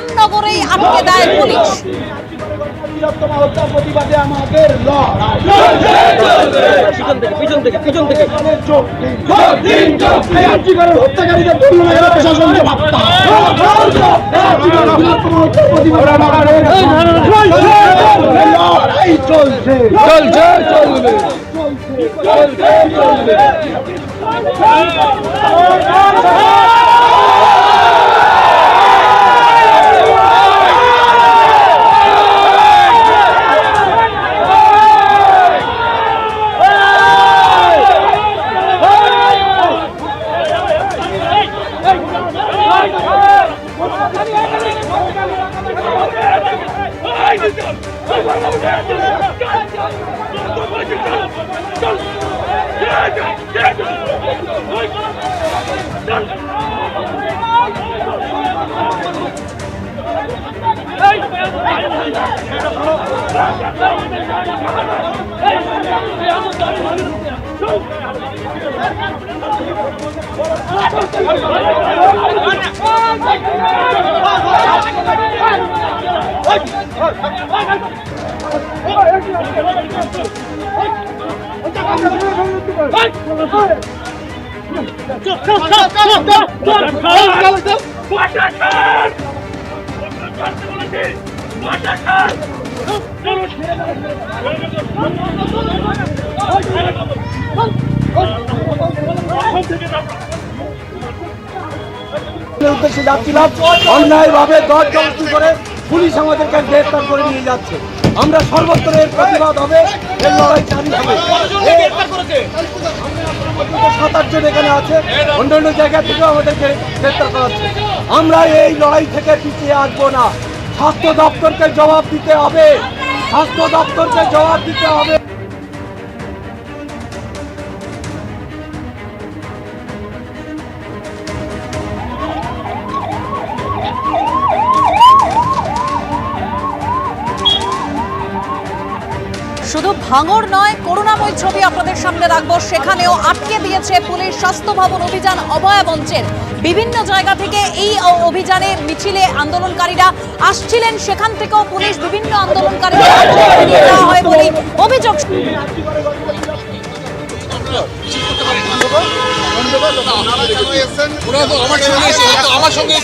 রামনগরেই আটকে দেয় পুলিশ। লড়াই Hey! মাটা খান উদ্দেশ্যে যাচ্ছিলাম অন্যায় ভাবে দর করে পুলিশ আমাদেরকে গ্রেফতার করে নিয়ে যাচ্ছে। আমরা সর্বত্র এর প্রতিবাদ হবে, এই লড়াই চালিয়ে হবে। সাত এখানে আছে অন্য অন্য জায়গা থেকেও আমাদেরকে গ্রেফতার করা হচ্ছে। আমরা এই লড়াই থেকে পিছিয়ে আসব না। স্বাস্থ্য দপ্তরকে জবাব দিতে হবে। স্বাস্থ্য দপ্তরকে জবাব দিতে হবে। শুধু ভাঙর নয়, করুণাময় ছবি আপনাদের সামনে রাখব। সেখানেও আটকে দিয়েছে পুলিশ স্বাস্থ্য ভবন অভিযান অভয়া মঞ্চের। বিভিন্ন জায়গা থেকে এই অভিযানে মিছিলে আন্দোলনকারীরা আসছিলেন। সেখান থেকেও পুলিশ বিভিন্ন যাওয়া হয় বলে অভিযোগ আমার সঙ্গে